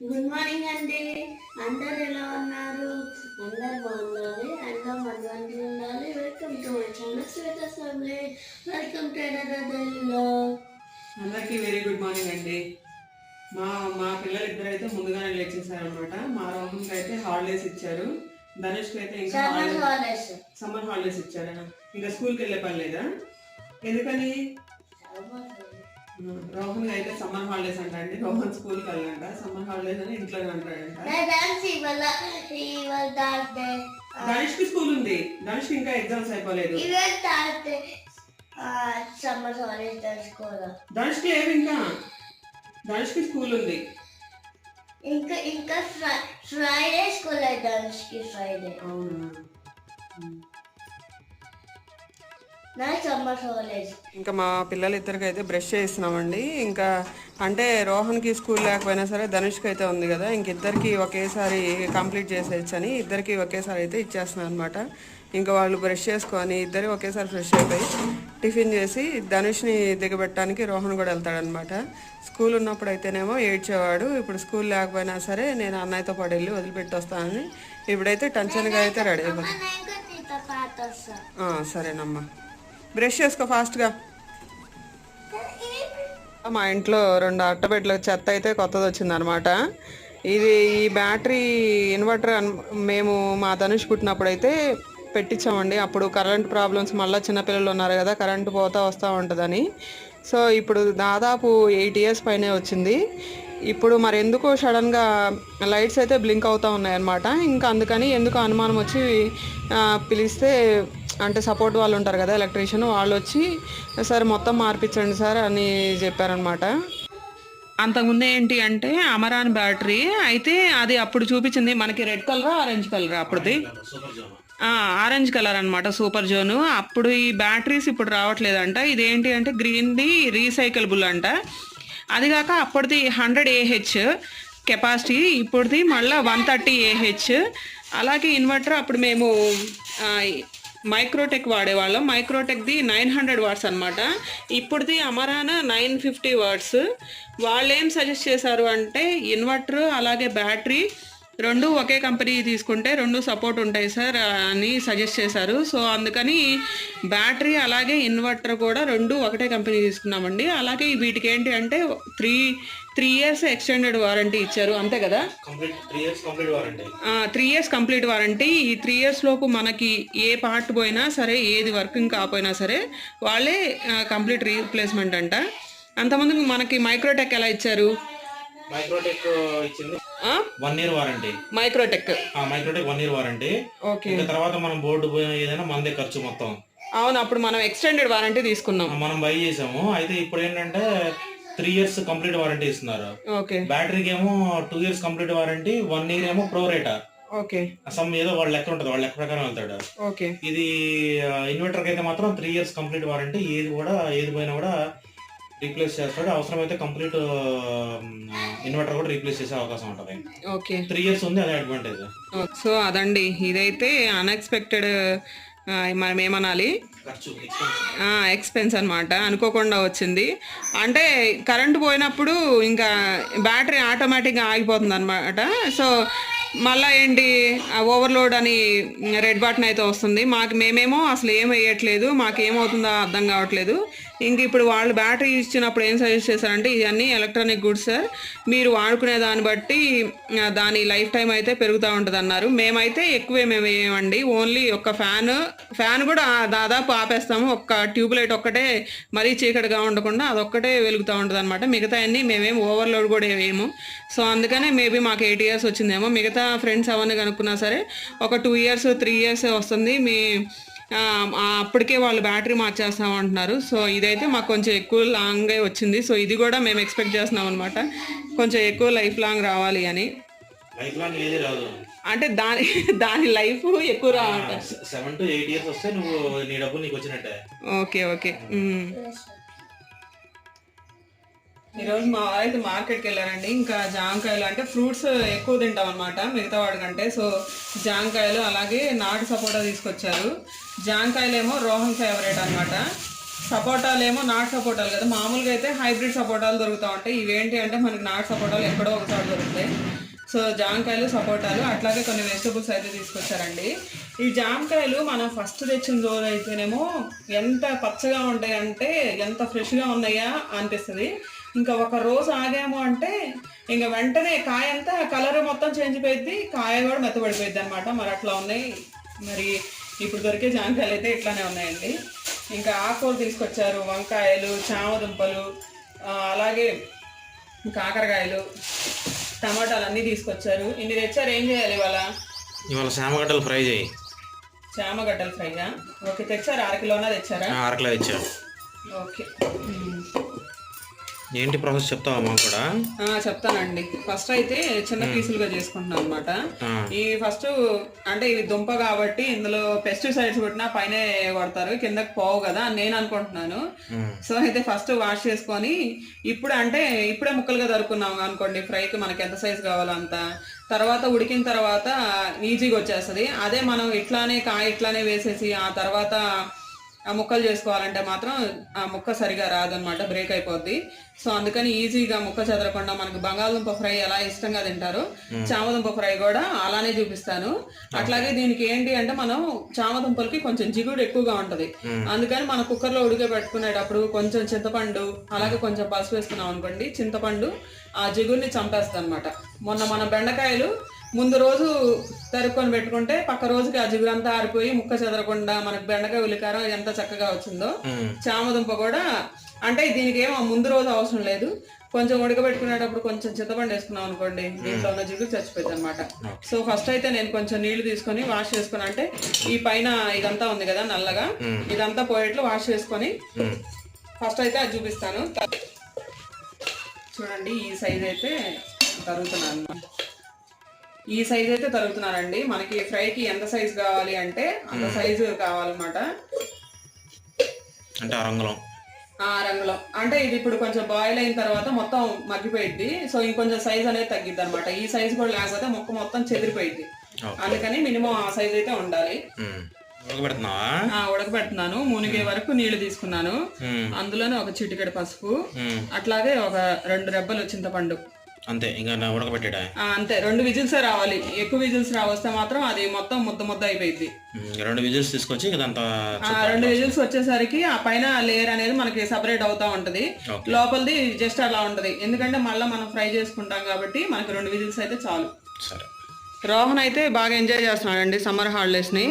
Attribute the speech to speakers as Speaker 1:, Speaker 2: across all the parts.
Speaker 1: Good morning అండి అందరు ఎలా ఉన్నారు? అందరు బాగుండాలి అందరూ మంచి ఉండాలి. Welcome to my channel Shweta family welcome to
Speaker 2: అందరికీ వెరీ గుడ్ మార్నింగ్ అండి మా మా పిల్లలు ఇద్దరు అయితే ముందుగానే లేచేసారనమాట మా రోహన్కి అయితే హాలిడేస్ ఇచ్చారు. ధనుష్కి అయితే ఇంకా
Speaker 1: హాలిడేస్
Speaker 2: సమ్మర్ హాలిడేస్ ఇచ్చారా? ఇంకా స్కూల్కి వెళ్ళే పని లేదా? ఎందుకని? రోహన్ అయితే సమ్మర్ హాలిడేస్ అంట అండి రోహన్ స్కూల్కి వెళ్ళంట. సమ్మర్ హాలిడేస్ అని ఇంట్లోనే
Speaker 1: ఇవాళ థర్స్డే.
Speaker 2: ధనుష్కి స్కూల్ ఉంది. ధనుష్కి ఇంకా ఎగ్జామ్స్ అయిపోలేదు.
Speaker 1: సమ్మర్ హాలిడేస్
Speaker 2: ధనుష్కి లేవు ఇంకా? ధనుష్కి స్కూల్ ఉంది.
Speaker 1: ఇంకా ఇంకా ఫ్రైడే స్కూల్ డాన్స్కి ఫ్రైడే.
Speaker 2: అవునా? ఇంకా మా పిల్లలు ఇద్దరికి అయితే బ్రష్ చేస్తున్నామండి. ఇంకా అంటే రోహన్కి స్కూల్ లేకపోయినా సరే ధనుష్కి అయితే ఉంది కదా ఇంక ఇద్దరికి ఒకేసారి కంప్లీట్ చేసేయచ్చని ఇద్దరికి ఒకేసారి అయితే ఇచ్చేస్తున్నాను అనమాట ఇంకా వాళ్ళు బ్రష్ చేసుకొని ఇద్దరు ఒకేసారి ఫ్రెష్ అయిపోయి టిఫిన్ చేసి ధనుష్ని దిగబెట్టడానికి రోహన్ కూడా వెళ్తాడనమాట స్కూల్ ఉన్నప్పుడు అయితేనేమో ఏడ్చేవాడు ఇప్పుడు స్కూల్ లేకపోయినా సరే నేను అన్నయ్యతో పాటు వెళ్ళి వదిలిపెట్టి వస్తానని ఇప్పుడైతే టెన్షన్గా అయితే రెడీ ఆ, సరేనమ్మా. బ్రష్ చేసుకో ఫాస్ట్గా. మా ఇంట్లో రెండు అట్టబెట్ల చెత్త అయితే కొత్తది వచ్చిందనమాట ఇది ఈ బ్యాటరీ ఇన్వర్టర్ అన్ మేము మా ధనుష్ పుట్టినప్పుడు అయితే పెట్టించామండి అప్పుడు కరెంట్ ప్రాబ్లమ్స్ మళ్ళీ చిన్నపిల్లలు ఉన్నారు కదా కరెంట్ పోతా వస్తూ ఉంటుందని. సో ఇప్పుడు దాదాపు ఎయిట్ ఇయర్స్ పైనే వచ్చింది. ఇప్పుడు మరి ఎందుకో సడన్గా లైట్స్ అయితే బ్లింక్ అవుతూ ఉన్నాయన్నమాట. ఇంకా అందుకని ఎందుకు అనుమానం వచ్చి పిలిస్తే అంటే సపోర్ట్ వాళ్ళు ఉంటారు కదా ఎలక్ట్రీషియన్ వాళ్ళు వచ్చి సార్ మొత్తం మార్పించండి సార్ అని చెప్పారనమాట అంతకుముందు ఏంటి అంటే అమరాన్ బ్యాటరీ అయితే అది అప్పుడు చూపించింది మనకి రెడ్ కలరా ఆరెంజ్ కలరా అప్పుడుది. ఆరెంజ్ కలర్ అన్నమాట సూపర్ జోను అప్పుడు ఈ బ్యాటరీస్ ఇప్పుడు రావట్లేదంట. ఇదేంటి అంటే గ్రీన్ది రీసైకిల్బుల్ అంట. అది కాక అప్పటిది హండ్రెడ్ ఏహెచ్ కెపాసిటీ ఇప్పుడుది మళ్ళీ వన్ థర్టీ ఏహెచ్ అలాగే ఇన్వర్టర్ అప్పుడు మేము మైక్రోటెక్ వాడేవాళ్ళం. మైక్రోటెక్ది నైన్ హండ్రెడ్ వాట్స్ అనమాట ఇప్పుడుది అమరాన నైన్ ఫిఫ్టీ వాట్స్ వాళ్ళు ఏం సజెస్ట్ చేశారు అంటే ఇన్వర్టర్ అలాగే బ్యాటరీ రెండు ఒకే కంపెనీ తీసుకుంటే రెండు సపోర్ట్ ఉంటాయి సార్ అని సజెస్ట్ చేశారు. సో అందుకని బ్యాటరీ అలాగే ఇన్వర్టర్ కూడా రెండు ఒకటే కంపెనీ తీసుకున్నామండి. అలాగే వీటికి ఏంటి అంటే three three years extended warranty ఇచ్చారు. అంతే కదా?
Speaker 3: Three years complete warranty.
Speaker 2: ఈ త్రీ ఇయర్స్ లోపు మనకి ఏ పార్ట్ పోయినా సరే ఏది వర్కింగ్ కాకపోయినా సరే వాళ్ళే కంప్లీట్ రీప్లేస్మెంట్ అంట. అంతమంది మనకి మైక్రోటెక్ ఎలా ఇచ్చారు?
Speaker 3: మైక్రోటెక్ ఇచ్చింది? One year warranty
Speaker 2: Microtek
Speaker 3: Microtek one year warranty
Speaker 2: okay
Speaker 3: ఇంకా తర్వాత మనం బోర్డు పోయిన ఏదైనా మనదే ఖర్చు మొత్తం.
Speaker 2: అవును అప్పుడు మనం ఎక్స్టెండెడ్ వారంటీ తీసుకున్నాం.
Speaker 3: మనం బై చేసాము. అయితే ఇప్పుడు ఏంటంటే త్రీ ఇయర్స్ కంప్లీట్ వారంటీ ఇస్తున్నారు.
Speaker 2: ఓకే
Speaker 3: బ్యాటరీకి ఏమో two years complete warranty one year ఏమో ప్రో రేటా
Speaker 2: ఓకే
Speaker 3: సమ్ ఏదో వాళ్ళ లెక్క ఉంటుంది వాళ్ళ లెక్క ప్రకారం వెళ్తాడు.
Speaker 2: ఓకే
Speaker 3: ఇది ఇన్వర్టర్ అయితే మాత్రం త్రీ ఇయర్స్ కంప్లీట్ వారంటీ ఏది కూడా ఏది పోయినా కూడా రీప్లేస్ చేస్తాడు. అవసరమైతే కంప్లీట్ ఇన్వర్టర్ కూడా రీప్లేస్ చేసే అవకాశం ఉంటుంది.
Speaker 2: ఓకే.
Speaker 3: త్రీ ఇయర్స్ ఉంది అదే అడ్వాంటేజ్
Speaker 2: సో అదండి. ఇదైతే అన్ఎక్స్పెక్టెడ్ మనం ఏమనాలి? ఎక్స్పెన్స్ అన్నమాట. అనుకోకుండా వచ్చింది. అంటే కరెంటు పోయినప్పుడు ఇంకా బ్యాటరీ ఆటోమేటిక్గా ఆగిపోతుంది అనమాట సో మళ్ళీ ఏంటి? ఓవర్లోడ్ అని రెడ్ బటన్ అయితే వస్తుంది. మాకు మేమేమో అసలు ఏం వేయట్లేదు. మాకు ఏమవుతుందో అర్థం కావట్లేదు. ఇంక ఇప్పుడు వాళ్ళు బ్యాటరీ ఇచ్చినప్పుడు ఏం సజెస్ట్ చేశారంటే ఇవన్నీ ఎలక్ట్రానిక్ గుడ్స్ సార్. మీరు వాడుకునే దాన్ని బట్టి దాని లైఫ్ టైం అయితే పెరుగుతూ ఉంటుంది అన్నారు మేమైతే ఎక్కువే మేము వేయమండి ఓన్లీ ఒక ఫ్యాన్ ఫ్యాన్ కూడా దాదాపు ఆపేస్తాము. ఒక్క ట్యూబ్ లైట్ ఒక్కటే మరీ చీకటిగా ఉండకుండా అదొక్కటే వెలుగుతూ ఉంటుంది అనమాట మిగతా అన్ని మేమేం ఓవర్లోడ్ కూడా వేయము సో అందుకనే మేబీ మాకు ఎయిట్ ఇయర్స్ వచ్చిందేమో. మిగతా ఫ్రెండ్స్ అవన్నీ కనుక్కున్నా సరే ఒక టూ ఇయర్స్ త్రీ ఇయర్స్ వస్తుంది. మీ అప్పటికే వాళ్ళు బ్యాటరీ మార్చేస్తాం అంటున్నారు. సో ఇదైతే మాకు కొంచెం ఎక్కువ లాంగే వచ్చింది. సో ఇది కూడా మేము ఎక్స్పెక్ట్ చేస్తున్నాం అనమాట కొంచెం ఎక్కువ లైఫ్ లాంగ్ రావాలి అని. అంటే దాని దాని లైఫ్ ఎక్కువ రావాలి
Speaker 3: సెవెన్ టు ఎయిట్ ఇయర్స్ వస్తే నువ్వు నీ డబ్బులు నీకు వచ్చినట్టే.
Speaker 2: Okay okay. ఈరోజు మా వారైతే మార్కెట్కి వెళ్ళారండి. ఇంకా జాంకాయలు అంటే ఫ్రూట్స్ ఎక్కువ తింటాం అనమాట మిగతా వాడికంటే సో జాంకాయలు అలాగే నాటు సపోటా తీసుకొచ్చారు. జామకాయలేమో రోహన్ ఫేవరెట్ అనమాట సపోటాలు ఏమో నాటు సపోటాలు కదా. మామూలుగా అయితే హైబ్రిడ్ సపోటాలు దొరుకుతూ ఉంటాయి. ఇవేంటి అంటే మనకి నాటు సపోటాలు ఎక్కడో ఒకసారి దొరుకుతాయి. సో జామకాయలు సపోటాలు అట్లాగే కొన్ని వెజిటబుల్స్ అయితే తీసుకొచ్చారండి. ఈ జామకాయలు మనం ఫస్ట్ తెచ్చిన రోజు అయితేనేమో ఎంత పచ్చగా ఉంటాయంటే ఎంత ఫ్రెష్గా ఉన్నాయా అనిపిస్తుంది. ఇంకా ఒక రోజు ఆగాము అంటే ఇంకా వెంటనే కాయ అంతా కలర్ మొత్తం చేంజ్ అయిపోయింది కాయ కూడా మెత్తబడిపోయింది అనమాట మరి అట్లా ఉన్నాయి. మరి ఇప్పుడు దొరికే జామకాయలు అయితే ఇట్లానే ఉన్నాయండి. ఇంకా ఆకుకూర తీసుకొచ్చారు వంకాయలు చామదుంపలు అలాగే కాకరకాయలు. టమాటాలు అన్నీ తీసుకొచ్చారు. ఇన్ని తెచ్చారు ఏం చేయాలి ఇవాళ?
Speaker 3: ఇవాళ శామగడ్డలు ఫ్రై చేయి.
Speaker 2: చామగడ్డలు ఫ్రైగా ఓకే తెచ్చారు? అర కిలోనా తెచ్చారా?
Speaker 3: అరకిలో ఇచ్చా
Speaker 2: ఓకే.
Speaker 3: ఏంటి ప్రాసెస్ చెప్తావా మాకు కూడా?
Speaker 2: ఆ, చెప్తానండి. ఫస్ట్ అయితే చిన్న పీసులుగా చేసుకుంటున్నాం అనమాట ఈ ఫస్ట్ అంటే ఇవి దుంప కాబట్టి ఇందులో పెస్టిసైడ్స్ కొట్టినా పైన కొడతారు కిందకి పోవు కదా అని నేను అనుకుంటున్నాను. సో అయితే ఫస్ట్ వాష్ చేసుకొని ఇప్పుడు అంటే ఇప్పుడే ముక్కలుగా దొరుకున్నాం అనుకోండి ఫ్రైకి మనకి ఎంత సైజు కావాలో అంత. తర్వాత ఉడికిన తర్వాత ఈజీగా వచ్చేస్తుంది. అదే మనం ఇట్లానే కాయ ఇట్లానే వేసేసి ఆ తర్వాత ఆ ముక్కలు చేసుకోవాలంటే మాత్రం ఆ ముక్క సరిగా రాదనమాట బ్రేక్ అయిపోద్ది. సో అందుకని ఈజీగా ముక్క చెదరకుండా మనకి బంగాళదుంప ఫ్రై ఎలా ఇష్టంగా తింటారో చామదుంప ఫ్రై కూడా అలానే చూపిస్తాను. అట్లాగే దీనికి ఏంటి అంటే మనం చామదుంపలకి కొంచెం జిగుడు ఎక్కువగా ఉంటది. అందుకని మన కుక్కర్లో ఉడకబెట్టుకునేటప్పుడు కొంచెం చింతపండు అలాగే కొంచెం పసుపు వేసుకున్నాం అనుకోండి చింతపండు ఆ జిగుడిని చంపేస్తుంది అనమాట మొన్న మన బెండకాయలు ముందు రోజు తరుక్కొని పెట్టుకుంటే పక్క రోజుకి ఆ జిగురంతా ఆరిపోయి ముక్క చెదరకుండా మనకు బెండకాయ ఉల్లికారం ఎంత చక్కగా వచ్చిందో. చామదుంప కూడా అంటే దీనికి ఏమో ముందు రోజు అవసరం లేదు. కొంచెం ఉడకబెట్టుకునేటప్పుడు కొంచెం చింతపండు వేసుకున్నాం అనుకోండి దీంట్లో ఉన్న జిగురు చచ్చిపోయింది అనమాట సో ఫస్ట్ అయితే నేను కొంచెం నీళ్ళు తీసుకొని వాష్ చేసుకుని అంటే ఈ పైన ఇదంతా ఉంది కదా నల్లగా ఇదంతా పోయేట్లు వాష్ చేసుకొని ఫస్ట్ అయితే అది చూపిస్తాను. చూడండి ఈ సైజ్ అయితే తరుగుతున్నాను ఈ సైజ్ అయితే తరుగుతున్నానండి మనకి ఫ్రైకి ఎంత సైజ్ కావాలి అంటే అంత సైజు కావాలన్నమాట.
Speaker 3: అంటే అరంగులం.
Speaker 2: ఆ రంగులో అంటే ఇది ఇప్పుడు కొంచెం బాయిల్ అయిన తర్వాత మొత్తం మగ్గిపోయిద్ది. సో ఇంకొంచెం సైజ్ అనేది తగ్గిద్ది అనమాట ఈ సైజ్ కూడా లేకపోతే మొక్క మొత్తం చెదిరిపోయిద్ది.
Speaker 3: ఓకే.
Speaker 2: అందుకని మినిమం ఆ సైజ్ అయితే ఉండాలి. ఉడకబెడుతున్నాను. మునిగే వరకు నీళ్ళు తీసుకున్నాను. అందులోనే ఒక చిటికెడు పసుపు. అట్లాగే ఒక రెండు రెబ్బలు చింతపండు.
Speaker 3: అంతే ఇంకా
Speaker 2: ఆ, అంతే. రెండు విజిల్స్ రావాలి? ఎక్కువ విజిల్స్ రావస్తే మాత్రం అది మొత్తం ముద్ద ముద్ద అయిపోయింది
Speaker 3: రెండు విజిల్స్ తీసుకొచ్చి
Speaker 2: రెండు విజిల్స్ వచ్చేసరికి ఆ పైన లేయర్ అనేది మనకి సపరేట్ అవుతా ఉంటది. లోపలిది జస్ట్ అలా ఉంటది. ఎందుకంటే మళ్ళీ మనం ఫ్రై చేసుకుంటాం కాబట్టి మనకి రెండు విజిల్స్ అయితే చాలు.
Speaker 3: సరే.
Speaker 2: రోహన్ అయితే బాగా ఎంజాయ్ చేస్తున్నాడండి సమ్మర్ హాలిడేస్ని.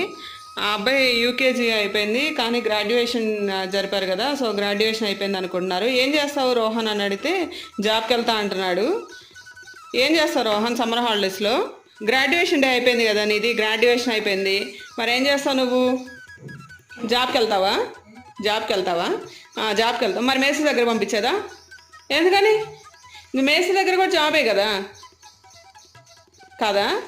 Speaker 2: ఆ అబ్బాయి యూకేజీ అయిపోయింది కానీ గ్రాడ్యుయేషన్ జరిపారు కదా సో గ్రాడ్యుయేషన్ అయిపోయింది అనుకుంటున్నారు. ఏం చేస్తావు రోహన్ అని అడిగితే జాబ్కి వెళ్తా అంటున్నాడు. ఏం చేస్తావు రోహన్ సమ్మర్ హాలిడేస్లో? గ్రాడ్యుయేషన్ డే అయిపోయింది కదా నీది గ్రాడ్యుయేషన్ అయిపోయింది. మరి ఏం చేస్తావు నువ్వు? జాబ్కి వెళ్తావా జాబ్కి వెళ్తావా జాబ్కి వెళ్తావు మరి మేస్త్రి దగ్గర పంపించేదా? ఎందుకని? ఇంక మేస్త్రి దగ్గర కూడా జాబే కదా? కదా?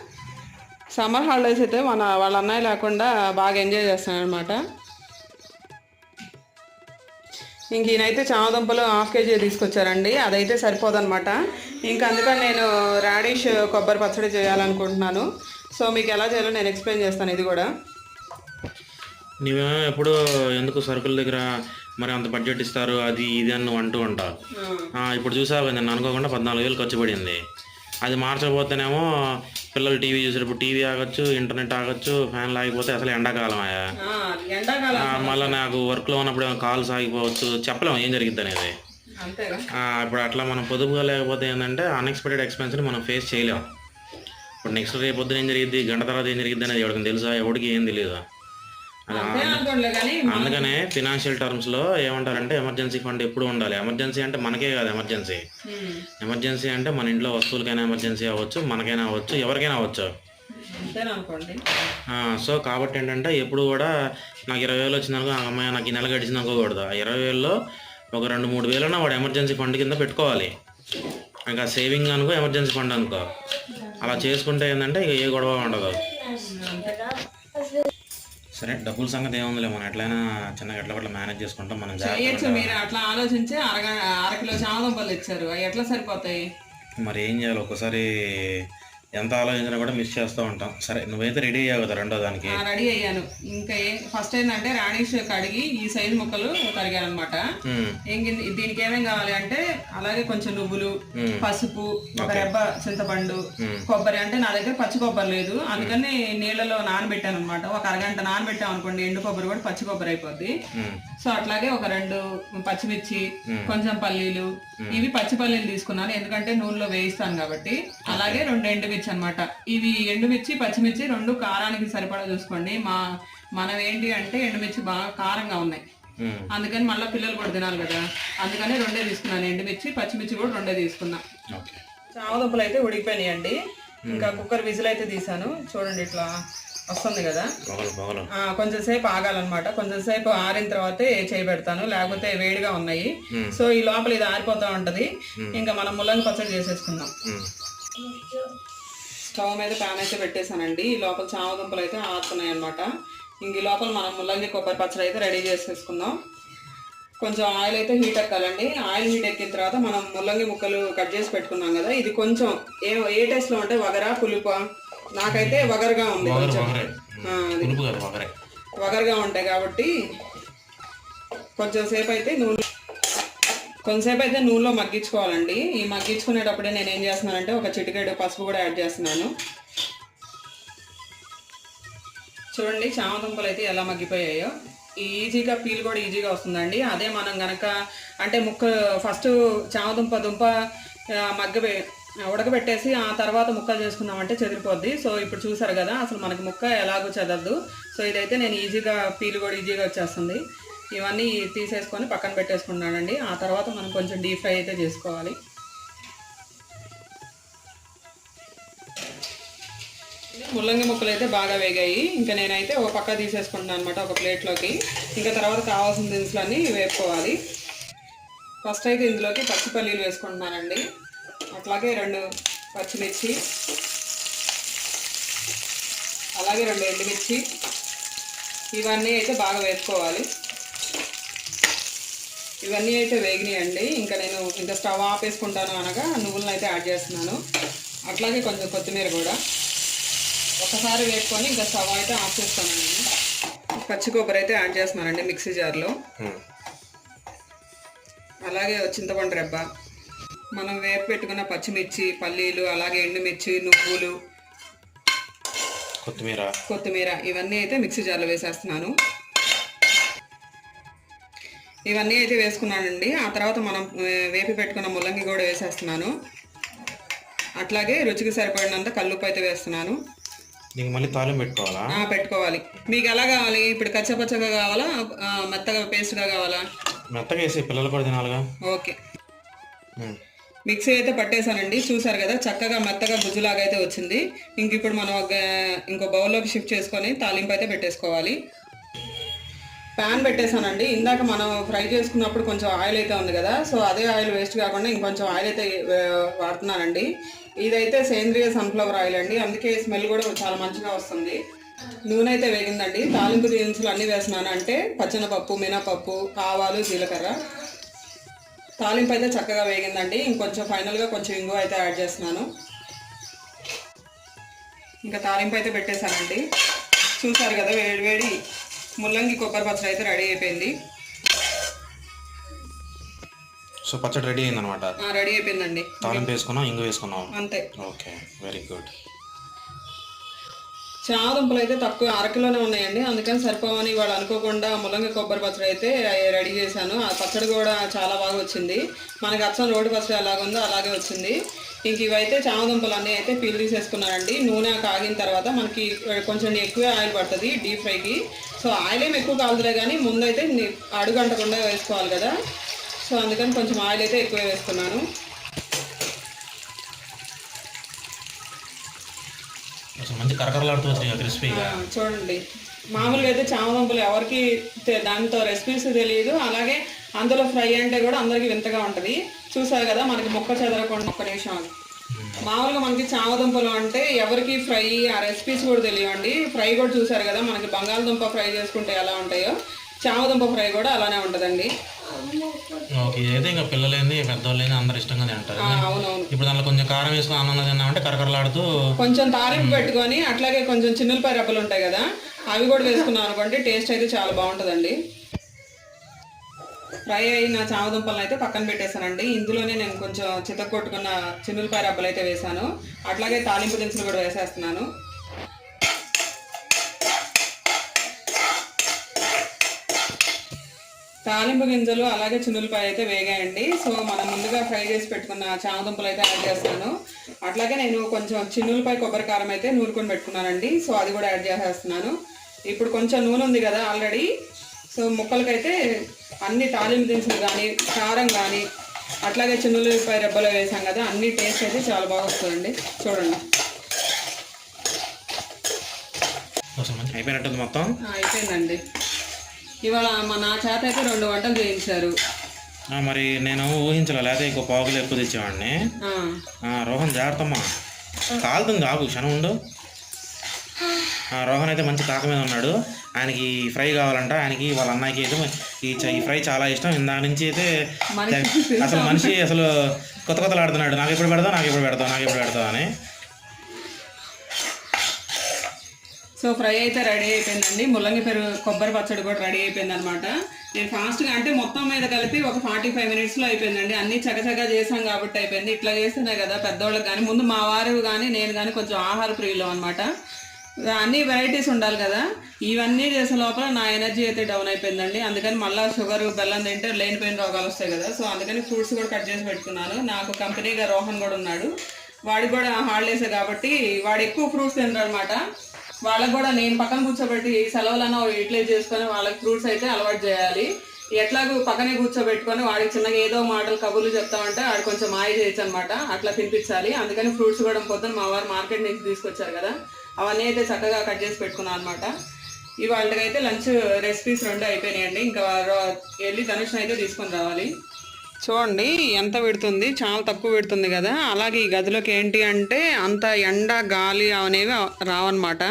Speaker 2: సమ్మర్ హాలిడేస్ అయితే మన వాళ్ళ అన్నయ్య లేకుండా బాగా ఎంజాయ్ చేస్తాను అనమాట ఇంక ఈయనైతే చామదుంపలు హాఫ్ కేజీ తీసుకొచ్చారండి. అదైతే సరిపోదన్నమాట. ఇంకా అందుకని నేను రాడిష్ కొబ్బరి పచ్చడి చేయాలనుకుంటున్నాను. సో మీకు ఎలా చేయాలో నేను ఎక్స్ప్లెయిన్ చేస్తాను ఇది కూడా.
Speaker 3: నీవేమో ఎప్పుడు ఎందుకు సరుకుల దగ్గర మరి అంత బడ్జెట్ ఇస్తారు అది ఇది అని నువ్వు అంటూ ఉంటావు. ఇప్పుడు చూసావు నేను అనుకోకుండా పద్నాలుగు వేలు ఖర్చు పడింది అది మార్చకపోతేనేమో పిల్లలు టీవీ చూసేటప్పుడు టీవీ ఆగొచ్చు ఇంటర్నెట్ ఆగొచ్చు ఫ్యాన్లు ఆగిపోతే అసలు ఎండాకాలం. ఆయా మళ్ళీ నాకు వర్క్లో ఉన్నప్పుడు ఏమైనా కాల్స్ ఆగిపోవచ్చు చెప్పలేము ఏం జరిగిద్ది అనేది. ఇప్పుడు అట్లా మనం పొదుపుగా లేకపోతే ఏంటంటే అన్ఎక్స్పెక్టెడ్ ఎక్స్పెన్స్ని మనం ఫేస్ చేయలేం. ఇప్పుడు నెక్స్ట్ రేపు పొద్దున ఏం జరిగింది గంట తర్వాత ఏం జరిగింది అనేది ఎవరికి తెలుసా ఎవరికి ఏం తెలియదు అందుకనే ఫినాన్షియల్ టర్మ్స్లో ఏమంటారంటే ఎమర్జెన్సీ ఫండ్ ఎప్పుడు ఉండాలి. ఎమర్జెన్సీ అంటే మనకే కాదు ఎమర్జెన్సీ ఎమర్జెన్సీ అంటే మన ఇంట్లో వస్తువులకైనా ఎమర్జెన్సీ అవ్వచ్చు మనకైనా అవ్వచ్చు ఎవరికైనా అవ్వచ్చు. సో కాబట్టి ఏంటంటే ఎప్పుడు కూడా నాకు ఇరవై వేలు వచ్చిందనుకో ఆ అమ్మాయి నాకు ఈ నెల గడిచింది అనుకోకూడదు. ఆ ఇరవై వేలలో ఒక రెండు మూడు వేలన్నా వాడు ఎమర్జెన్సీ ఫండ్ కింద పెట్టుకోవాలి. ఇంకా సేవింగ్ అనుకో ఎమర్జెన్సీ ఫండ్ అనుకో. అలా చేసుకుంటే ఏంటంటే ఇక ఏ గొడవ ఉండదు. సరే డబ్బుల సంగతి ఏముందిలే మనం ఎట్లయినా చిన్నగా ఎట్లా పట్ల మేనేజ్ చేసుకుంటాం మనం
Speaker 2: చేయొచ్చు మీరు అట్లా ఆలోచించి అరగ అర కిలో చామదుంపలు ఇచ్చారు అవి ఎట్లా సరిపోతాయి?
Speaker 3: మరి ఏం చేయాలి? ఒక్కసారి ఎంత ఆలోచించినా కూడా మిస్ చేస్తూ ఉంటాం. సరే నువ్వైతే రెడీ అయ్యావు కదా రెండో దానికి?
Speaker 2: రెడీ అయ్యాను. ఇంకా ఏ- ఫస్ట్ ఏంటంటే రాణిష్ కడిగి ఈ సైజు ముక్కలు తరిగాను అనమాట దీనికి ఏమేం కావాలి అంటే అలాగే కొంచెం నువ్వులు. పసుపు ఒక రెబ్బ చింతపండు. కొబ్బరి అంటే నా దగ్గర పచ్చి కొబ్బరి లేదు. అందుకని నీళ్ళలో నానబెట్టాను అనమాట ఒక అరగంట నానబెట్టాం అనుకోండి ఎండు కొబ్బరి కూడా పచ్చి కొబ్బరి అయిపోద్ది. సో అట్లాగే ఒక రెండు పచ్చిమిర్చి కొంచెం పల్లీలు. ఇవి పచ్చి పల్లీలు తీసుకున్నాను. ఎందుకంటే నూనెలో వేయిస్తాను కాబట్టి. అలాగే రెండు ఎండుమిర్చి అన్నమాట. ఇవి ఎండుమిర్చి పచ్చిమిర్చి రెండు కారానికి సరిపడా చూసుకోండి. మా మనం ఏంటి అంటే ఎండుమిర్చి బాగా కారంగా ఉన్నాయి. అందుకని మళ్ళీ పిల్లలు కూడా తినాలి కదా. అందుకని రెండే తీసుకున్నాను. ఎండుమిర్చి పచ్చిమిర్చి కూడా రెండే తీసుకున్నా.
Speaker 3: ఓకే.
Speaker 2: చామదుంపలు అయితే ఉడికిపోయినాయండి. ఇంకా కుక్కర్ విజిల్ అయితే తీసాను చూడండి ఇట్లా వస్తుంది కదా. కొంచెం సేపు ఆగాలన్నమాట. కొంచెం సేపు ఆరిన తర్వాతే చేయబెడతాను లేకపోతే వేడిగా ఉన్నాయి. సో ఈ లోపల ఇది ఆరిపోతా ఉంటది. ఇంకా మనం ముల్లంగి పచ్చడి చేసేసుకుందాం. స్టవ్ మీద ప్యాన్ అయితే పెట్టేశానండి. ఈ లోపల చామదుంపలు అయితే ఆరుతున్నాయి అనమాట ఇంక ఈ లోపల మనం ముల్లంగి కొబ్బరి పచ్చడి అయితే రెడీ చేసేసుకుందాం. కొంచెం ఆయిల్ అయితే హీట్ ఎక్కాలండి. ఆయిల్ హీట్ ఎక్కిన తర్వాత మనం ముల్లంగి ముక్కలు కట్ చేసి పెట్టుకున్నాం కదా ఇది కొంచెం ఏ ఏ టేస్ట్లో ఉంటే వగరా పులుప? నాకైతే వగరుగా ఉంది కొంచెం. వగరుగా ఉంటాయి కాబట్టి కొంచెం సేపు అయితే నూనె కొంతసేపు అయితే నూనెలో మగ్గించుకోవాలండి. ఈ మగ్గించుకునేటప్పుడే నేను ఏం చేస్తున్నానంటే ఒక చిటికెడు పసుపు కూడా యాడ్ చేస్తున్నాను. చూడండి చామదుంపలు అయితే ఎలా మగ్గిపోయాయో. ఈజీగా పీల్ కూడా ఈజీగా వస్తుందండి. అదే మనం గనక అంటే ముక్క ఫస్ట్ చామదుంప దుంప ఆ, మగ్గబె ఉడకబెట్టేసి ఆ తర్వాత ముక్కలు చేసుకున్నామంటే చెదిరిపోద్ది. సో ఇప్పుడు చూసారు కదా అసలు మనకి ముక్క ఎలాగో చెదరదు. సో ఇదైతే నేను ఈజీగా పీల్ కూడా ఈజీగా వచ్చేస్తుంది. ఇవన్నీ తీసేసుకొని పక్కన పెట్టేసుకున్నానండి ఆ తర్వాత మనం కొంచెం డీప్ ఫ్రై అయితే చేసుకోవాలి. ముల్లంగి ముక్కలు అయితే బాగా వేగాయి. ఇంకా నేనైతే ఒక పక్క తీసేసుకుంటున్నాను అనమాట ఒక ప్లేట్లోకి. ఇంకా తర్వాత కావాల్సిన దినుసులన్నీ వేపుకోవాలి. ఫస్ట్ అయితే ఇందులోకి పచ్చిపల్లీలు వేసుకుంటున్నానండి. అట్లాగే రెండు పచ్చిమిర్చి. అలాగే రెండు ఎండుమిర్చి. ఇవన్నీ అయితే బాగా వేసుకోవాలి ఇవన్నీ అయితే వేగినాయండి. ఇంకా నేను ఇంకా స్టవ్ ఆపేసుకుంటాను అనగా నువ్వులను అయితే యాడ్ చేస్తున్నాను. అట్లాగే కొంచెం కొత్తిమీర కూడా. ఒకసారి వేసుకొని ఇంకా స్టవ్ అయితే ఆఫ్ చేస్తాను నేను. పచ్చి కొబ్బరి అయితే యాడ్ చేస్తున్నానండి మిక్సీ జార్లో. అలాగే చింతపండు రెబ్బ. మనం వేపు పెట్టుకున్న పచ్చిమిర్చి పల్లీలు అలాగే ఎండుమిర్చి నువ్వులు
Speaker 3: కొత్తిమీర.
Speaker 2: కొత్తిమీర ఇవన్నీ అయితే మిక్సీ జార్లో వేసేస్తున్నాను. ఇవన్నీ అయితే వేసుకున్నానండి. ఆ తర్వాత మనం వేపి పెట్టుకున్న ముల్లంగి కూడా వేసేస్తున్నాను. అట్లాగే రుచికి సరిపడినంత కల్లుప్పు అయితే వేస్తున్నాను.
Speaker 3: మళ్ళీ తాలింపు పెట్టుకోవాలా?
Speaker 2: పెట్టుకోవాలి. మీకు ఎలా కావాలి? ఇప్పుడు కచ్చపచ్చగా కావాలా? మెత్తగా పేస్ట్గా కావాలా?
Speaker 3: మెత్తగా వేసి పిల్లలు కూడా తినాలిగా.
Speaker 2: ఓకే. మిక్సీ అయితే పట్టేశానండి. చూసారు కదా చక్కగా మెత్తగా గుజ్జులాగా అయితే వచ్చింది. ఇంక ఇప్పుడు మనం ఒక ఇంకో బౌల్లోకి షిఫ్ట్ చేసుకొని తాలింపు అయితే పెట్టేసుకోవాలి. ప్యాన్ పెట్టేశానండి. ఇందాక మనం ఫ్రై చేసుకున్నప్పుడు కొంచెం ఆయిల్ అయితే ఉంది కదా సో అదే ఆయిల్ వేస్ట్ కాకుండా ఇంకొంచెం ఆయిల్ అయితే వాడుతున్నానండి. ఇదైతే సేంద్రియ సన్ఫ్లవర్ ఆయిల్ అండి. అందుకే స్మెల్ కూడా చాలా మంచిగా వస్తుంది. నూనె అయితే వేగిందండి. తాలింపు దినుసులు అన్నీ వేసినాను అంటే పచ్చనపప్పు మినపప్పు ఆవాలు జీలకర్ర. తాలింపు అయితే చక్కగా వేగిందండి. ఇంకొంచెం ఫైనల్గా కొంచెం ఇంగువ అయితే యాడ్ చేస్తున్నాను. ఇంకా తాలింపు అయితే పెట్టేశానండి. చూసారు కదా వేడి వేడి ముల్లంగి కొబ్బరి పచ్చడి అయితే రెడీ అయిపోయింది.
Speaker 3: సో పచ్చడి రెడీ అయిందనమాట
Speaker 2: ఆ, రెడీ అయిపోయిందండి.
Speaker 3: తాలింపు వేసుకున్నాం ఇంగు వేసుకున్నాం
Speaker 2: అంతే.
Speaker 3: Okay very good.
Speaker 2: చామదుంపలు అయితే తక్కువ అరకిలోనే ఉన్నాయండి. అందుకని సరిపోవని వాళ్ళు అనుకోకుండా ముల్లంగి కొబ్బరి పచ్చడి అయితే రెడీ చేశాను. ఆ పచ్చడి కూడా చాలా బాగా వచ్చింది. మనకి అచ్చం రోడ్డు పచ్చడి ఎలాగుందో అలాగే వచ్చింది. ఇంక ఇవైతే చామదుంపలు అన్నీ అయితే పీల్ తీసేసుకున్నానండి. నూనె కాగిన తర్వాత మనకి కొంచెం ఎక్కువే ఆయిల్ పడుతుంది డీప్ ఫ్రైకి. సో ఆయిల్ ఏమి ఎక్కువ కాలుతులే కానీ ముందైతే అడుగంటకుండా వేసుకోవాలి కదా. సో అందుకని కొంచెం ఆయిల్ అయితే ఎక్కువ వేసుకున్నాను
Speaker 3: మంచి క్రిస్పీగా.
Speaker 2: చూడండి. మామూలుగా అయితే చామదుంపలు ఎవరికి దాంతో రెసిపీస్ తెలియదు అలాగే అందులో ఫ్రై అంటే కూడా అందరికి వింతగా ఉంటుంది. చూసారు కదా మనకి మొక్క చెదరకుండా ఒక్క నిమిషం. మామూలుగా మనకి చామదుంపలు అంటే ఎవరికి ఫ్రై ఆ రెసిపీస్ కూడా తెలియండి. ఫ్రై కూడా చూసారు కదా మనకి బంగాళదుంప ఫ్రై చేసుకుంటే ఎలా ఉంటాయో. చామదుంప ఫ్రై కూడా అలానే ఉంటుందండి.
Speaker 3: ఇంకా అందరు ఇష్టంగా తింటారు. ఇప్పుడు దాంట్లో కొంచెం కారం వేసుకొని అన్నం తిన్నామంటే కరకరలాడుతూ
Speaker 2: కొంచెం తాలింపు పెట్టుకొని అట్లాగే కొంచెం చిన్నులపాయ రబ్బలు ఉంటాయి కదా అవి కూడా వేసుకున్నాం అనుకోండి టేస్ట్ అయితే చాలా బాగుంటుందండి. ఫ్రై అయిన చామదుంపలను అయితే పక్కన పెట్టేశానండి. ఇందులోనే నేను కొంచెం చితక్ కొట్టుకున్న చిన్నులపాయ రబ్బలు అయితే వేసాను అట్లాగే తాలింపు దినుసులు కూడా వేసేస్తున్నాను. తాలింపు గింజలు అలాగే చిన్నులపాయ అయితే వేగాయండి. సో మనం ముందుగా ఫ్రై చేసి పెట్టుకున్న చామదుంపలు అయితే యాడ్ చేస్తాను అట్లాగే నేను కొంచెం చిన్నులపాయ కొబ్బరి కారం అయితే నూరుకొని పెట్టుకున్నానండి. సో అది కూడా యాడ్ చేసేస్తున్నాను. ఇప్పుడు కొంచెం నూనె ఉంది కదా ఆల్రెడీ. సో ముక్కలకైతే అన్ని తాలింపు దినుసులు కానీ కారం కానీ అట్లాగే చిన్నులపాయ రెబ్బలో వేసాం కదా అన్ని టేస్ట్ అయితే చాలా బాగా వస్తుందండి. చూడండి.
Speaker 3: అయిపోయినట్టుంది మొత్తం?
Speaker 2: అయిపోయిందండి. ఇవాళ మా నా చేత అయితే రెండు వంటలు చేయించారు.
Speaker 3: మరి నేను ఊహించలే లేకపోతే ఇంకో పావు కిలో ఎక్కువ తెచ్చేవాడిని. రోహన్ జాగ్రత్తమ్మా. కాలుతుంది ఆగు క్షణం ఉండు. ఆ, రోహన్ అయితే మంచి కాక మీద ఉన్నాడు. ఆయనకి ఫ్రై కావాలంట. ఆయనకి వాళ్ళ అన్నయ్యకి అయితే ఈ ఈ ఫ్రై చాలా ఇష్టం. ఇందా నుంచి అయితే అసలు మనిషి అసలు కొత్త కొత్తలు ఆడుతున్నాడు. నాకు ఎప్పుడు పెడతావు? నాకు ఎప్పుడు పెడతావు? నాకు ఎప్పుడు పెడతావు అని.
Speaker 2: సో ఫ్రై అయితే రెడీ అయిపోయిందండి. ముల్లంగి పెరుగు కొబ్బరి పచ్చడి కూడా రెడీ అయిపోయింది అనమాట నేను ఫాస్ట్గా అంటే మొత్తం మీద కలిపి ఒక ఫార్టీ ఫైవ్ మినిట్స్లో అయిపోయిందండి. అన్ని చకచకా చేసాం కాబట్టి అయిపోయింది. ఇట్లా చేస్తేనే కదా పెద్దవాళ్ళకి కానీ ముందు మా వారు కానీ నేను కానీ కొంచెం ఆహార ప్రియులు అనమాట. అన్ని వెరైటీస్ ఉండాలి కదా. ఇవన్నీ చేసే లోపల నా ఎనర్జీ అయితే డౌన్ అయిపోయిందండి. అందుకని మళ్ళీ షుగర్ బెల్లం తింటే లేనిపోయిన రోగాలు వస్తాయి కదా. సో అందుకని ఫ్రూట్స్ కూడా కట్ చేసి పెట్టుకున్నాను. నాకు కంపెనీగా రోహన్ కూడా ఉన్నాడు. వాడికి కూడా హాలిడేసే కాబట్టి వాడు ఎక్కువ ఫ్రూట్స్ తింటాడు అనమాట కూడా నేను పక్కన కూర్చోబెట్టి సెలవులను యూటిలైజ్ చేసుకొని వాళ్ళకి ఫ్రూట్స్ అయితే అలవాటు చేయాలి. ఎట్లాగూ పక్కనే కూర్చోబెట్టుకొని వాడికి చిన్నగా ఏదో మాటలు కబుర్లు చెప్తామంటే వాడు కొంచెం మాయ చేయొచ్చు అనమాట అట్లా తినిపించాలి. అందుకని ఫ్రూట్స్ కూడా పొద్దున్న మా వారు మార్కెట్ నుంచి తీసుకొచ్చారు కదా. అవన్నీ అయితే చక్కగా కట్ చేసి పెట్టుకున్నాను అనమాట ఇవాళకైతే లంచ్ రెసిపీస్ రెండు అయిపోయినాయండి. ఇంకా వెళ్ళి ధనుష్ని అయితే తీసుకొని రావాలి. చూడండి ఎంత పెడుతుంది. చాలా తక్కువ పెడుతుంది కదా. అలాగే ఈ గదిలోకి ఏంటి అంటే అంత ఎండ గాలి అనేవి రావన్నమాట.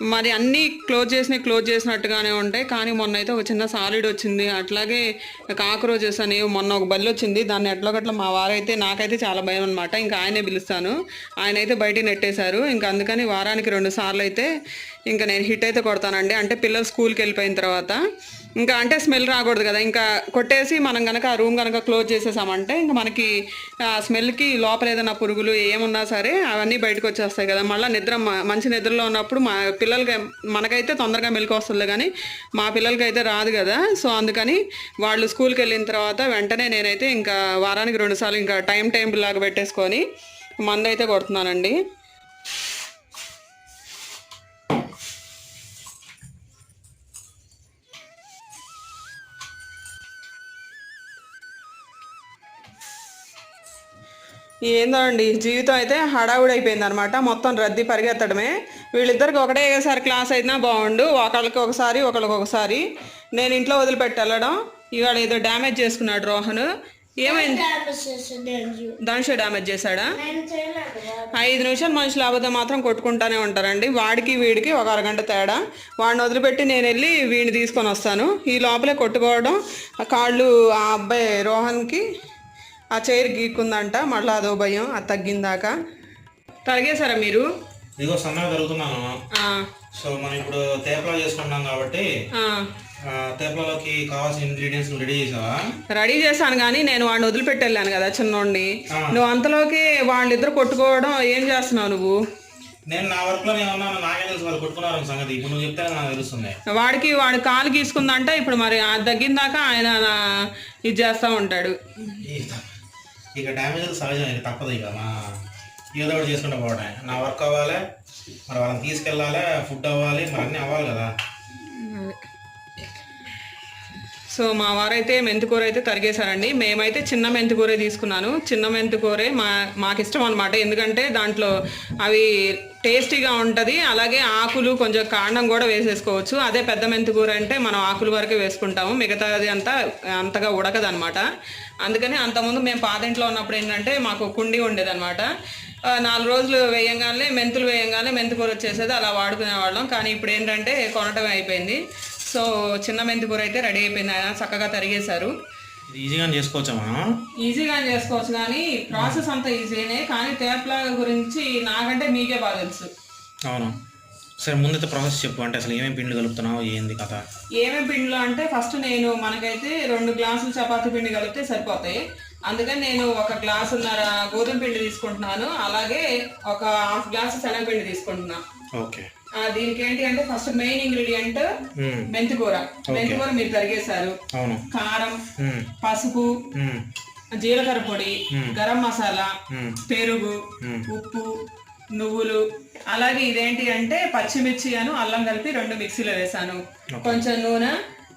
Speaker 2: మరి అన్నీ క్లోజ్ చేసినవి క్లోజ్ చేసినట్టుగానే ఉంటాయి. కానీ మొన్న అయితే ఒక చిన్న సాలిడ్ వచ్చింది. అట్లాగే కాక్రోచెస్ అనేవి మొన్న ఒక బల్లి వచ్చింది. దాన్ని ఎట్లాగట్లా మా వారైతే నాకైతే చాలా భయం అనమాట ఇంకా ఆయనే పిలుస్తాను. ఆయన అయితే బయటికి నెట్టేశారు. ఇంకా అందుకని వారానికి రెండు సార్లు అయితే ఇంకా నేను హిట్ అయితే కొడతానండి. అంటే పిల్లలు స్కూల్కి వెళ్ళిపోయిన తర్వాత. ఇంకా అంటే స్మెల్ రాకూడదు కదా. ఇంకా కొట్టేసి మనం కనుక ఆ రూమ్ కనుక క్లోజ్ చేసేసామంటే ఇంకా మనకి ఆ స్మెల్కి లోపల ఏదైనా పురుగులు ఏమున్నా సరే అవన్నీ బయటకు వచ్చేస్తాయి కదా. మళ్ళీ నిద్ర మ- మంచి నిద్రలో ఉన్నప్పుడు మా పిల్లలకి మనకైతే తొందరగా మెలకు వస్తుంది కానీ మా పిల్లలకి అయితే రాదు కదా. సో అందుకని వాళ్ళు స్కూల్కి వెళ్ళిన తర్వాత వెంటనే నేనైతే ఇంకా వారానికి రెండుసార్లు ఇంకా టైం టైం లాగా పెట్టేసుకొని మందు అయితే కొడుతున్నానండి. ఏందో అండి జీవితం అయితే హడావుడి అనమాట మొత్తం రద్దీ పరిగెత్తడమే. వీళ్ళిద్దరికి ఒకటే ఒకసారి క్లాస్ అయినా బాగుండు. ఒకళ్ళకి ఒకసారి ఒకళ్ళకి ఒకసారి. నేను ఇంట్లో వదిలిపెట్టి వెళ్ళడం. ఇవాళ ఏదో డ్యామేజ్ చేసుకున్నాడు రోహన్. ఏమైంది? ధనుష డ్యామేజ్ చేశాడా? ఐదు నిమిషాలు మనుషులు అబద్ధం మాత్రం కొట్టుకుంటానే ఉంటారండి. వాడికి వీడికి ఒక అరగంట తేడా. వాడిని వదిలిపెట్టి నేను వెళ్ళి వీడిని తీసుకొని వస్తాను. ఈ లోపలే కొట్టుకోవడం. కాళ్ళు ఆ అబ్బాయి రోహన్కి ఆ చైర్ గీక్కుందంట మళ్ళీ అదో భయం అది తగ్గిందాక. తరిగేశారా మీరు?
Speaker 3: ఇదిగో సన్నగా జరుగుతున్నాను.
Speaker 2: ఆ,
Speaker 3: సో మనం ఇప్పుడు తేపలా చేసుకుంటాం కాబట్టి తేపలలోకి కావాల్సిన ఇంగ్రీడియంట్స్ రెడీ చేసావా?
Speaker 2: రెడీ చేశాను కానీ నేను వాడిని వదిలిపెట్టి వెళ్ళాను కదా చిన్నోడిని. నువ్వు అంతలోకి వాళ్ళిద్దరు కొట్టుకోవడం ఏం చేస్తున్నావు నువ్వు?
Speaker 3: నేను నా వర్క్లో నేను ఉన్నాను నాకే తెలుసు వాళ్ళు కొట్టుకున్నారు సంగతి. ఇప్పుడు నువ్వు చెప్తే నాకు తెలుస్తుంది.
Speaker 2: వాడికి వాడి కాలు గీసుకుందంటే ఇప్పుడు మరి తగ్గిందాక ఆయన ఇది చేస్తూ ఉంటాడు.
Speaker 3: ఇక డ్యామేజ్ సహజం ఇక తప్పదు ఇక. మా ఏదో ఒకటి చేసుకుంటూ పోవడం నా వర్క్ అవ్వాలి మరి వాళ్ళని తీసుకెళ్ళాలి ఫుడ్ అవ్వాలి మరి అన్నీ అవ్వాలి కదా.
Speaker 2: సో మా వారైతే మెంతికూర అయితే తరిగేశారండి. మేమైతే చిన్న మెంతికూరే తీసుకున్నాను. చిన్న మెంతికూరే మా మాకు ఇష్టం అనమాట ఎందుకంటే దాంట్లో అవి టేస్టీగా ఉంటుంది. అలాగే ఆకులు కొంచెం కాండం కూడా వేసేసుకోవచ్చు. అదే పెద్ద మెంతికూర అంటే మనం ఆకుల వరకే వేసుకుంటాము. మిగతాది అంతా అంతగా ఉడకదనమాట అందుకని అంతకుముందు మేము పాతింట్లో ఉన్నప్పుడు ఏంటంటే మాకు కుండి ఉండేదన్నమాట. నాలుగు రోజులు వేయంగానే మెంతులు వేయంగానే మెంతికూర వచ్చేసేది. అలా వాడుకునే వాళ్ళం కానీ ఇప్పుడు ఏంటంటే కొనటం అయిపోయింది. సో చిన్న మెంతికూర అయితే రెడీ అయిపోయింది ఆయన. చక్కగా తరిగేశారు.
Speaker 3: ఈజీగా చేసుకోవచ్చా మనం?
Speaker 2: ఈజీగా చేసుకోవచ్చు కానీ ప్రాసెస్ అంతా ఈజీనే కానీ తేపల గురించి నాకంటే మీకే బాగా తెలుసు.
Speaker 3: అవును. సరే ముందైతే ప్రాసెస్ చెప్పు. అంటే అసలు ఏమేమి పిండి కలుపుతున్నావు? ఏంది కథ?
Speaker 2: ఏమేమి పిండిలో అంటే ఫస్ట్ నేను మనకైతే రెండు గ్లాసులు చపాతీ పిండి కలిపితే సరిపోతాయి. అందుకని నేను ఒక గ్లాసున్నర గోధుమ పిండి తీసుకుంటున్నాను. అలాగే ఒక హాఫ్ గ్లాస్ శనగపిండి తీసుకుంటున్నాను
Speaker 3: ఓకే.
Speaker 2: దీనికి ఏంటి అంటే ఫస్ట్ మెయిన్ ఇంగ్రీడియంట్. మెంతికూర. మెంతికూర మీరు తరిగేశారు. కారం
Speaker 3: మ్మ్.
Speaker 2: పసుపు
Speaker 3: మ్మ్.
Speaker 2: జీలకర్ర పొడి గరం మసాలా. పెరుగు. ఉప్పు నువ్వులు. అలాగే ఇదేంటి అంటే పచ్చిమిర్చి అను అల్లం కలిపి రెండు మిక్సీలో వేసాను కొంచెం నూనె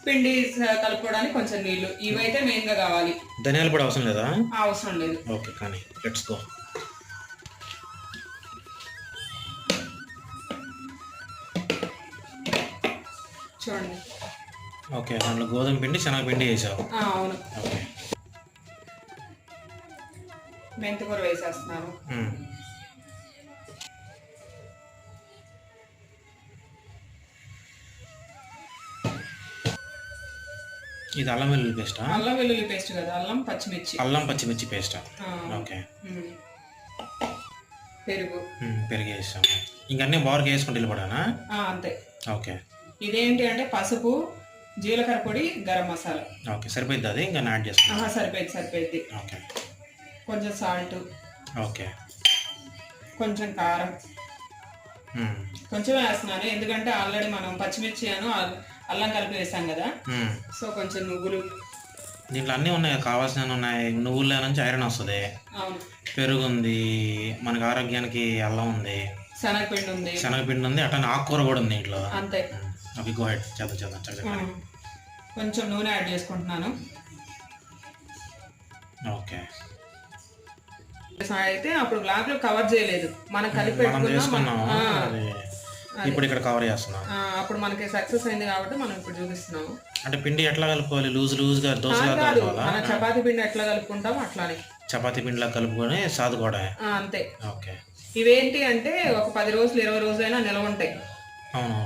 Speaker 2: పిండి కలుపుకోవడానికి కొంచెం నీళ్ళు. ఇవైతే మెయిన్గా కావాలి.
Speaker 3: ధనియాల పొడి అవసరం లేదా?
Speaker 2: అవసరం లేదు.
Speaker 3: ఓకే కానీ లెట్స్ గో
Speaker 2: చూడండి.
Speaker 3: ఓకే దాంట్లో గోధుమ పిండి శనగపిండి వేసావు.
Speaker 2: అవును.
Speaker 3: ఓకే.
Speaker 2: మెంతికూర వేసేస్తున్నాను.
Speaker 3: మ్మ్. ఇది అల్లం వెల్లుల్లి పేస్టా?
Speaker 2: అల్లం వెల్లుల్లి పేస్ట్ కదా అల్లం పచ్చిమిర్చి.
Speaker 3: అల్లం పచ్చిమిర్చి పేస్టా? ఓకే.
Speaker 2: పెరుగు.
Speaker 3: పెరిగి వేసాము. ఇంకన్నీ బార్కి వేసుకుంటే వెళ్ళిపోయానా
Speaker 2: ఆ, అంతే.
Speaker 3: ఓకే.
Speaker 2: ఇదేంటి అంటే పసుపు జీలకర్ర పొడి గరం మసాలా.
Speaker 3: ఓకే సరిపోద్ది అది? ఇంకా యాడ్
Speaker 2: ఆహా సరిపోయింది సరిపోయింది.
Speaker 3: ఓకే.
Speaker 2: కొంచెం సాల్ట్.
Speaker 3: ఓకే.
Speaker 2: కొంచెం కారం. కొంచెం వేస్తున్నాను ఎందుకంటే ఆల్రెడీ మనం పచ్చిమిర్చి అను అల్- అల్లం కలిపి వేసాం కదా. సో కొంచెం నువ్వులు.
Speaker 3: దీంట్లో అన్నీ ఉన్నాయి కావాల్సినవి ఉన్నాయి. నువ్వుల నుంచి ఐరన్ వస్తుంది. పెరుగు ఉంది మనకి ఆరోగ్యానికి అల్లం ఉంది.
Speaker 2: శనగపిండి ఉంది.
Speaker 3: శనగపిండి ఉంది అట్లా ఆకుకూర కూడా ఉంది ఇంట్లో
Speaker 2: అంతే.
Speaker 3: అవి గో హెడ్ చేద్దాం చేద్దాం చక్కగా.
Speaker 2: కొంచెం నూనె యాడ్ చేసుకుంటున్నాను.
Speaker 3: ఓకే.
Speaker 2: అయితే అప్పుడు బ్లాక్లో కవర్ చేయలేదు మనం కలిపి పెట్టుకున్నాం
Speaker 3: ఇప్పుడు ఇక్కడ కవర్ చేస్తున్నాం.
Speaker 2: అప్పుడు మనకి సక్సెస్ అయింది కాబట్టి మనం ఇప్పుడు చూపిస్తున్నాము.
Speaker 3: అంటే పిండి ఎట్లా కలుపుకోవాలి? లూజ్ లూజ్గా
Speaker 2: ఆ,
Speaker 3: దోశలా కలుపుకోవాలా
Speaker 2: మన చపాతీ పిండి ఎట్లా కలుపుకుంటామో అట్లానే.
Speaker 3: చపాతీ పిండిలా కలుపుకొని సాదుకోవడమే.
Speaker 2: అంతే.
Speaker 3: ఓకే.
Speaker 2: ఇవేంటి అంటే ఒక పది రోజులు ఇరవై రోజులైనా నిలవ ఉంటాయి.
Speaker 3: అవును.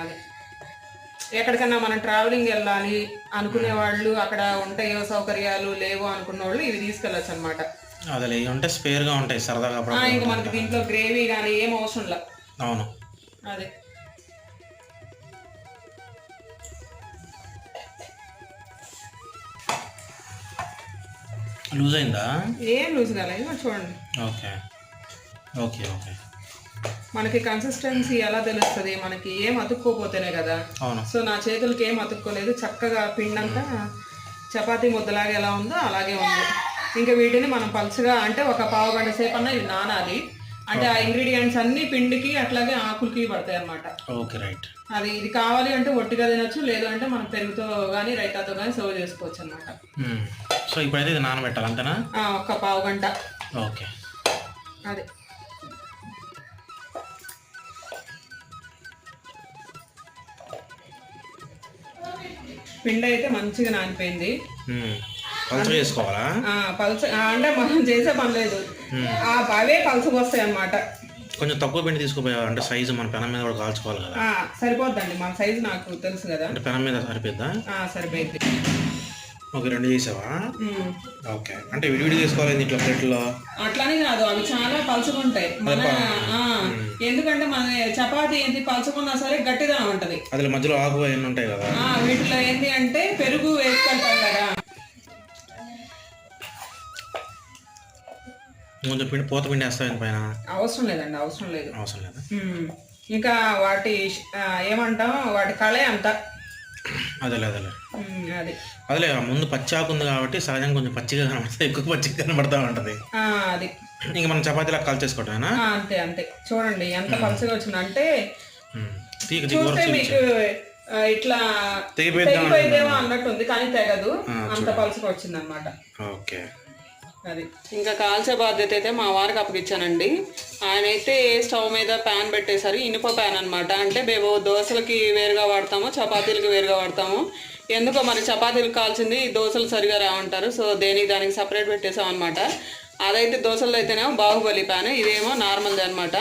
Speaker 2: అదే. ఎక్కడికన్నా మనం ట్రావెలింగ్ వెళ్ళాలి అనుకునే వాళ్ళు అక్కడ ఉంటాయో సౌకర్యాలు లేవో అనుకున్న వాళ్ళు ఇవి తీసుకెళ్ళచ్చు అనమాట
Speaker 3: అదే ఉంటే స్పేర్గా ఉంటాయి సరదాగా
Speaker 2: ఇంకా మనకి దీంట్లో గ్రేవీ కానీ ఏం అవసరం లే.
Speaker 3: అవును.
Speaker 2: అదే.
Speaker 3: లూజ్ అయిందా?
Speaker 2: ఏం లూజ్ కాలేదు చూడండి.
Speaker 3: ఓకే. Okay okay.
Speaker 2: మనకి కన్సిస్టెన్సీ ఎలా తెలుస్తుంది? మనకి ఏం అతుక్కోపోతేనే కదా. సో నా చేతులకి ఏం అతుక్కోలేదు. చక్కగా పిండంతా చపాతీ ముద్దలాగా ఎలా ఉందో అలాగే ఉంది. ఇంకా వీటిని మనం పలుచగా అంటే ఒక పావు గంట సేపు అన్న ఇవి నానాలి. అంటే ఆ ఇంగ్రీడియంట్స్ అన్ని పిండికి అట్లాగే ఆకులకి పడతాయి అన్నమాట
Speaker 3: ఓకే రైట్.
Speaker 2: అది ఇది కావాలి అంటే ఒట్టిగా తినొచ్చు లేదు అంటే మనం పెరుగుతో కానీ రైతాతో కానీ సర్వ్ చేసుకోవచ్చు అనమాట
Speaker 3: సో ఇప్పుడైతే ఇది నానబెట్టాలి అంతేనా?
Speaker 2: ఒక పావు గంట.
Speaker 3: ఓకే.
Speaker 2: అదే. పిండి అయితే మంచిగా నానిపోయింది.
Speaker 3: పల్చగా చేసుకోవాలా?
Speaker 2: ఆ, అంటే మనం చేసే పని లేదు. ఆ అవే పలుచకు వస్తాయి అన్నమాట.
Speaker 3: కొంచెం తక్కువ పిండి తీసుకుపోయావు అంటే సైజు మన పెనం మీద కూడా కాల్చుకోవాలి కదా.
Speaker 2: సరిపోద్దండి. మన సైజు నాకు తెలుసు కదా.
Speaker 3: అంటే పెనం మీద సరిపోద్దా
Speaker 2: సరిపోయింది
Speaker 3: ఓకే రెండు చేసావా. ఓకే. అంటే విడివిడి తీసుకోవాలి దీంట్లో ప్లేట్లో?
Speaker 2: అట్లానే కాదు అవి చాలా పలుచుకుంటాయి మన ఆ, ఎందుకంటే మన చపాతీ ఏంటి పలుచుకున్నా సరే గట్టిగా ఉంటది.
Speaker 3: అందులో మధ్యలో ఆకు అవన్నీ ఉంటాయి కదా?
Speaker 2: ఆ, వీటిలో ఏంటి అంటే పెరుగు వేసుకుంటాం కదా.
Speaker 3: కొంచెం పిండి పూత పిండి వేస్తావు పైన?
Speaker 2: అవసరం లేదండి అవసరం లేదు.
Speaker 3: అవసరం లేదా?
Speaker 2: ఉమ్. ఇంకా వాటి ఆ, ఏమంటాం? వాటి కళే అంత
Speaker 3: అదేలే అదేలే.
Speaker 2: అది.
Speaker 3: అదేలే ముందు పచ్చి ఆకు ఉంది కాబట్టి సహజంగా కొంచెం పచ్చిగా కనబడుతుంది ఎక్కువ పచ్చిగా కనబడతా ఉంటుంది.
Speaker 2: అది.
Speaker 3: ఇంకా మనం చపాతీలా కాల్చేసుకోవటమేనా
Speaker 2: ఆ, అంతే అంతే. చూడండి ఎంత పలుచగా వచ్చిందంటే చూస్తే మీకు ఇట్లా
Speaker 3: తెగిపోయిద్దాం
Speaker 2: అన్నట్టు ఉంది. కానీ తెగదు. అంత పలుచగా వచ్చింది అనమాట
Speaker 3: ఓకే.
Speaker 2: అది. ఇంకా కాల్చే బాధ్యత అయితే మా వారికి అప్పగిచ్చానండి. ఆయన అయితే స్టవ్ మీద ప్యాన్ పెట్టేశారు ఇనుప ప్యాన్ అనమాట అంటే మేము దోశలకి వేరుగా వాడతాము చపాతీలకి వేరుగా వాడతాము. ఎందుకో మరి చపాతీలు కాల్చింది దోశలు సరిగా రావంటారు సో దేనికి దానికి సపరేట్ పెట్టేసాం అనమాట అదైతే దోశలు అయితేనేమో బాహుబలి ప్యాన్ ఇదేమో నార్మల్ది అనమాట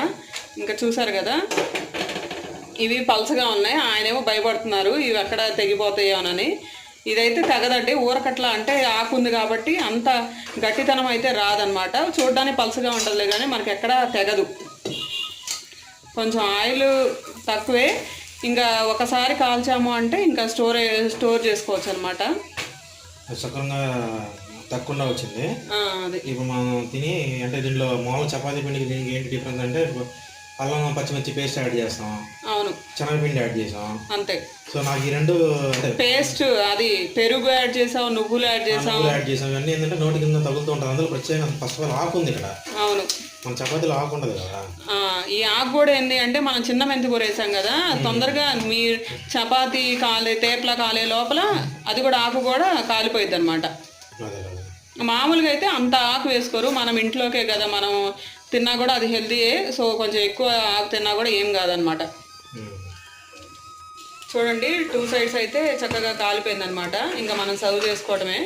Speaker 2: ఇంకా చూసారు కదా ఇవి పలసగా ఉన్నాయి. ఆయనేమో భయపడుతున్నారు ఇవి ఎక్కడ తెగిపోతాయోనని ఇదైతే తెగదండి. ఊరకట్ల అంటే ఆకు ఉంది కాబట్టి అంత గట్టితనం అయితే రాదనమాట చూడడానికి పలుసగా ఉంటుందిలే కానీ మనకి ఎక్కడా తెగదు. కొంచెం ఆయిల్ తక్కువే. ఇంకా ఒకసారి కాల్చాము అంటే ఇంకా స్టోర్ స్టోర్ చేసుకోవచ్చు అనమాట
Speaker 3: సక్రంగా తక్కువ వచ్చింది
Speaker 2: అది.
Speaker 3: ఇప్పుడు మనం తిని అంటే దీంట్లో మామూలు చపాతీ పిండికి దీనికి ఏంటి డిఫరెన్స్ అంటే అల్లం పచ్చిమిర్చి పేస్ట్ యాడ్ చేస్తాం.
Speaker 2: అవును.
Speaker 3: శనగపిండి యాడ్ చేసాం.
Speaker 2: అంతే.
Speaker 3: సో నాకు ఈ రెండు
Speaker 2: పేస్ట్ అది పెరుగు యాడ్ చేసావు నువ్వులు యాడ్
Speaker 3: నువ్వులు యాడ్ చేసాం. ఇవన్నీ ఏంటంటే నోటి కింద తగులుతూ ఉంటుంది అందులో ప్రత్యేకంగా ఫస్ట్ ఆఫ్ ఆల్ ఆకు ఉంది ఇక్కడ
Speaker 2: అవును.
Speaker 3: మన చపాతీలో ఆకు ఉండదు కదా.
Speaker 2: ఈ ఆకు కూడా ఏంటి అంటే మనం చిన్న మెంతి కూర వేసాం కదా. తొందరగా మీ చపాతీ కాలే తేపల కాలే లోపల అది కూడా ఆకు కూడా కాలిపోయింది అనమాట మామూలుగా అయితే అంత ఆకు వేసుకోరు. మనం ఇంట్లోకే కదా మనం తిన్నా కూడా అది హెల్తీయే. సో కొంచెం ఎక్కువ ఆకు తిన్నా కూడా ఏం కాదనమాట. చూడండి టూ సైడ్స్ అయితే చక్కగా కాలిపోయింది అనమాట ఇంకా మనం సర్వ్ చేసుకోవడమే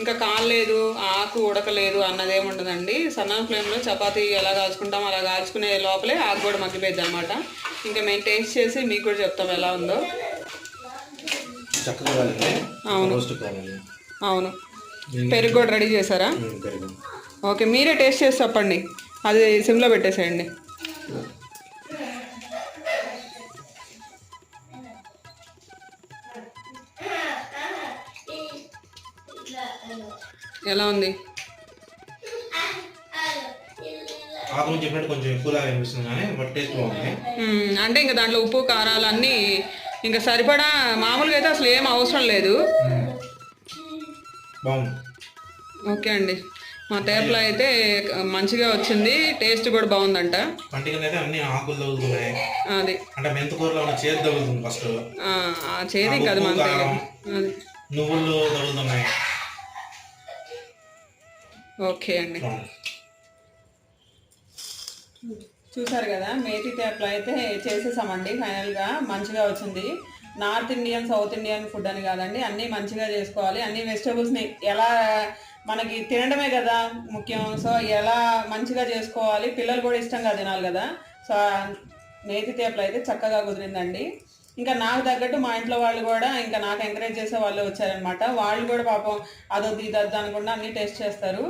Speaker 2: ఇంకా కాలేదు ఆకు ఉడకలేదు అన్నది ఏముండదండి సన్న ఫ్లేమ్లో చపాతీ ఎలా కాల్చుకుంటాం అలా కాల్చుకునే లోపలే ఆకు కూడా మగ్గిపోయింది అనమాట ఇంకా మేము టేస్ట్ చేసి మీకు కూడా చెప్తాం ఎలా ఉందో. అవును. అవును. పెరుగు కూడా రెడీ చేశారా? ఓకే మీరే టేస్ట్ చేసి చెప్పండి. అది సిమ్లో పెట్టేసేయండి. ఎలా ఉంది? అంటే ఇంకా దాంట్లో ఉప్పు కారాలు అన్నీ ఇంకా సరిపడా మామూలుగా అయితే అసలు ఏం అవసరం లేదు.
Speaker 3: బాగుంది.
Speaker 2: ఓకే అండి. మా తేపలో అయితే మంచిగా వచ్చింది టేస్ట్ కూడా బాగుందంట.
Speaker 3: పంటికి అయితే అన్ని ఆకులు తగులుతున్నాయి.
Speaker 2: అది.
Speaker 3: అంటే మెంతకూరలో ఉన్న చేదు తగులుతుంది ఫస్ట్
Speaker 2: ఆ, చేదు
Speaker 3: నువ్వులు తగులుతున్నాయి.
Speaker 2: ఓకే అండి. చూసారు కదా మేతి తేపలు అయితే చేసేసామండి ఫైనల్గా మంచిగా వచ్చింది. North Indian south Indian food అని కాదండి అన్నీ మంచిగా చేసుకోవాలి. అన్ని వెజిటబుల్స్ని ఎలా మనకి తినడమే కదా ముఖ్యం. సో ఎలా మంచిగా చేసుకోవాలి? పిల్లలు కూడా ఇష్టంగా తినాలి కదా. సో నేతి తేపలు అయితే చక్కగా కుదిరిందండి. ఇంకా నాకు తగ్గట్టు మా ఇంట్లో వాళ్ళు కూడా ఇంకా నాకు ఎంకరేజ్ చేసే వాళ్ళు వచ్చారనమాట వాళ్ళు కూడా పాపం అదొద్దు ఇదొద్దు అనకుండా అన్నీ టేస్ట్ చేస్తారు.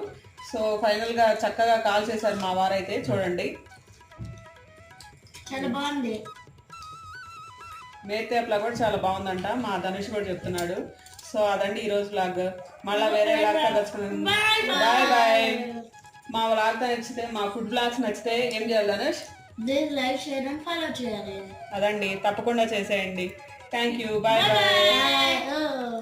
Speaker 2: సో ఫైనల్గా చక్కగా కాల్ చేశారు మా వారైతే. చూడండి.
Speaker 1: చాలా బాగుంది.
Speaker 2: మేతేప్లా కూడా చాలా బాగుందంట. మా ధనుష్ కూడా చెప్తున్నాడు. సో అదండి ఈరోజు వ్లాగ్ మళ్ళీ వేరే వ్లాగ్ కలుసుకున్నాం బాయ్ బాయ్ మా వ్లాగ్ నచ్చితే మా ఫుడ్ వ్లాగ్స్ నచ్చితే ఏం చేయాలి ధనుష్
Speaker 1: లైక్ చేయడం ఫాలో చేయాలి.
Speaker 2: అదండి తప్పకుండా చేసేయండి. Thank you bye bye.